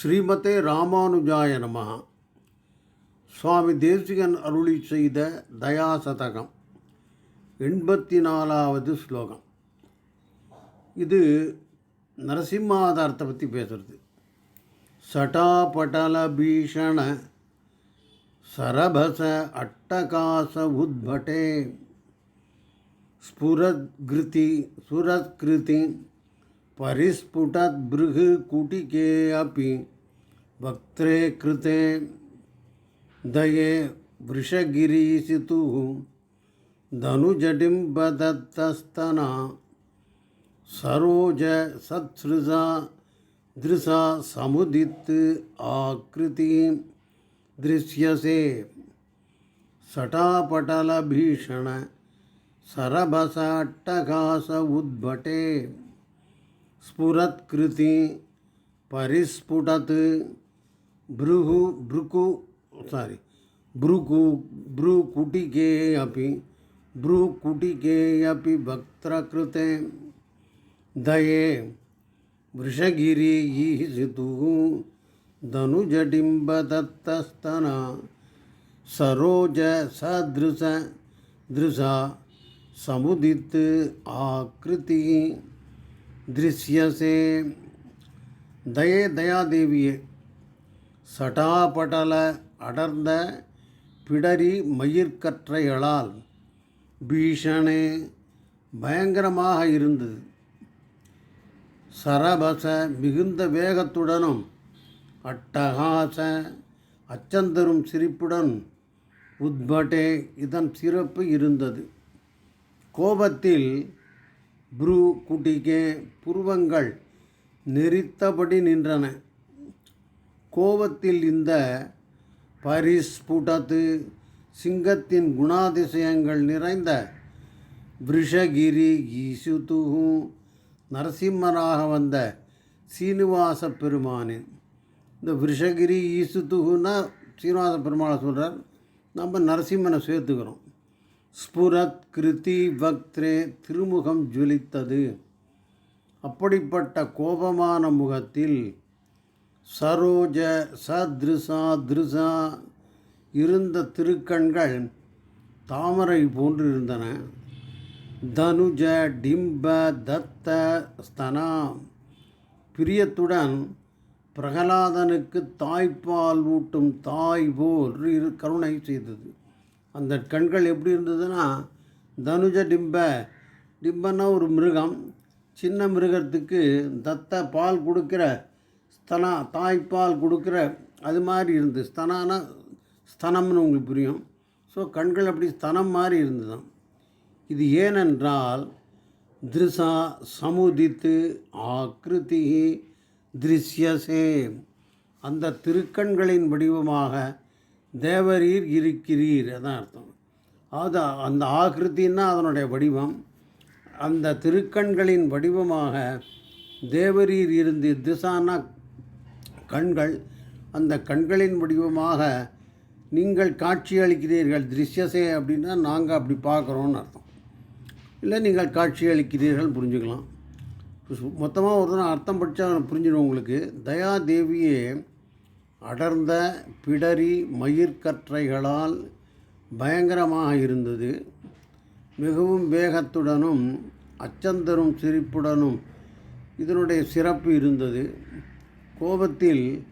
ஸ்ரீமதே ராமானுஜாய நம. சுவாமி தேசிகன் அருளி செய்த தயாசதகம் எண்பத்தி நாலாவது ஸ்லோகம். இது நரசிம்மாதாரத்தை பற்றி பேசுகிறது சட்டாபடல பீஷண சரபச அட்டகாச உத்பட்டே. ஸ்புரத்கிருதி சுரத்கிருதி परिस्फुटद्भृः कुटिके अपि वक्त्रे कृते दये वृषगिरीसितुः धनुजडिम्बदत्तस्तना सरोज सत्सृजा दृशा समुदित् आकृति दृश्यसे सटापटलभीषण सरभसाट्टघास उद्भटे स्फुरत्कृति परिस्फुटत् भृगु भृकु सारि भ्रुकु भ्रुकुटिके अपि भ्रुकुटिके अपि वक्त्रकृते दये वृषगिरीयिषितुः धनुजडिम्बदत्तस्तना, सरोज सदृश, दृशा, समुदित आकृति। दृश्यसे தயே தயாதேவியே சட்டாபடல அடர்ந்த பிடரி மயிர்கற்றைகளால் பீஷணே பயங்கரமாக இருந்தது சரபச மிகுந்த வேகத்துடனும் அட்டகாச அச்சந்தரும் சிரிப்புடன் உத்பட்டே இதன் சிறப்பு இருந்தது கோபத்தில் புரு குட்டிகே புருவங்கள் நெறித்தபடி நின்றன. கோபத்தில் இந்த பரிஸ்புடத்து சிங்கத்தின் குணாதிசயங்கள் நிறைந்த விஷகிரி ஈசுதுகு நரசிம்மராக வந்த சீனிவாச பெருமானின். இந்த விஷகிரி ஈசுதுகுன்னா சீனிவாச பெருமாளை சொல்கிறார் நம்ம நரசிம்மனை சேர்த்துக்கிறோம். ஸ்புரத் கிருதி பக்திரே திருமுகம் ஜொலித்தது. அப்படிப்பட்ட கோபமான முகத்தில் சரோஜ சத்ருசா திருசா இருந்த திருக்கண்கள் தாமரை போன்று இருந்தன தனுஜ டிம்ப தத்த ஸ்தனா பிரியத்துடன் பிரகலாதனுக்கு தாய்ப்பால் ஊட்டும் தாய் போல் இரு கருணை செய்தது. அந்த கண்கள் எப்படி இருந்ததுன்னா தனுஜ டிம்ப டிம்பன்னா ஒரு மிருகம் சின்ன மிருகத்துக்கு தத்த பால் கொடுக்குற ஸ்தனா தாய்ப்பால் கொடுக்குற அது மாதிரி இருந்தது ஸ்தனானா ஸ்தனம்னு உங்களுக்கு புரியும். ஸோ கண்கள் அப்படி ஸ்தனம் மாதிரி இருந்ததாம் இது ஏனென்றால் திருசா சமுதித்து ஆக்ருதி திருஷ்யசே. அந்த திருக்கண்களின் வடிவமாக தேவரீர் இருக்கிறீர் அதான் அர்த்தம். அது அந்த ஆகிருத்தின்னா அதனுடைய வடிவம். அந்த திருக்கண்களின் வடிவமாக தேவரீர் இருந்து திசானா கண்கள் அந்த கண்களின் வடிவமாக நீங்கள் காட்சி அளிக்கிறீர்கள் திருஷ்யசே அப்படின்னா நாங்கள் அப்படி பார்க்குறோன்னு அர்த்தம். இல்லை நீங்கள் காட்சி அளிக்கிறீர்கள் புரிஞ்சுக்கலாம். மொத்தமாக ஒரு தடவை அர்த்தம் படித்தா புரிஞ்சிடும் உங்களுக்கு. தயாதேவியே அடர்ந்த பிடரி மயிர்கற்றைகளால் பயங்கரமாக இருந்தது மிகவும் வேகத்துடனும் அச்சந்தரும் சிரிப்புடனும் இதனுடைய சிறப்பு இருந்தது. கோபத்தில்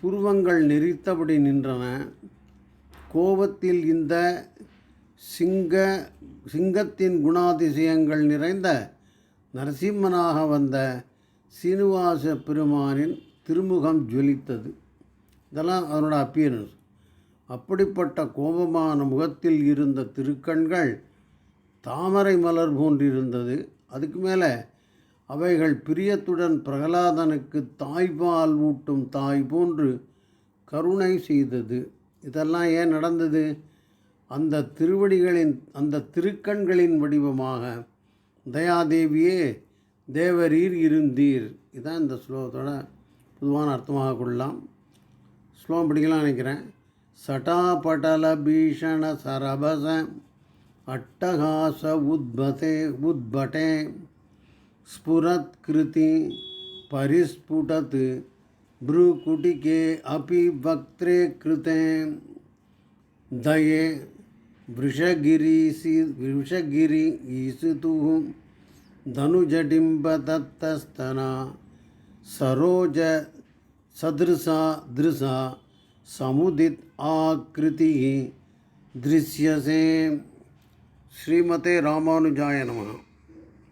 புருவங்கள் நெறித்தபடி நின்றன. கோபத்தில் இந்த சிங்க சிங்கத்தின் குணாதிசயங்கள் நிறைந்த நரசிம்மனாக வந்த சீனிவாச பெருமானின் திருமுகம் ஜொலித்தது. இதெல்லாம் அதனோட அப்பியரன்ஸ் அப்படிப்பட்ட கோபமான முகத்தில் இருந்த திருக்கண்கள் தாமரை மலர் போன்றிருந்தது. அதுக்கு மேலே அவைகள் பிரியத்துடன் பிரகலாதனுக்கு தாய்பால் ஊட்டும் தாய் போன்று கருணை செய்தது. இதெல்லாம் ஏன் நடந்தது? அந்த திருவடிகளின் அந்த திருக்கண்களின் வடிவமாக தயாதேவியே தேவரீர் இருந்தீர் இதுதான் இந்த ஸ்லோகத்தோட பொதுவான அர்த்தமாக கொள்ளலாம். ஸ்லோகம் படிக்கலாம் நினைக்கிறேன் சட்டாபடல பீஷண சரபச அட்டகாச உத்பதே உத்பட்டே स्फुरत्कृति परिस्फुटत् भ्रुकुटिके अपि वक्त्रे कृते दये वृषगिरीसि वृषगिरि ईसुतुः धनुजडिम्बदत्तस्तना सरोज సదృశ దృశ సముదిత్ ఆకృతి దృశ్యసే శ్రీమతే రామానుజాయ నమ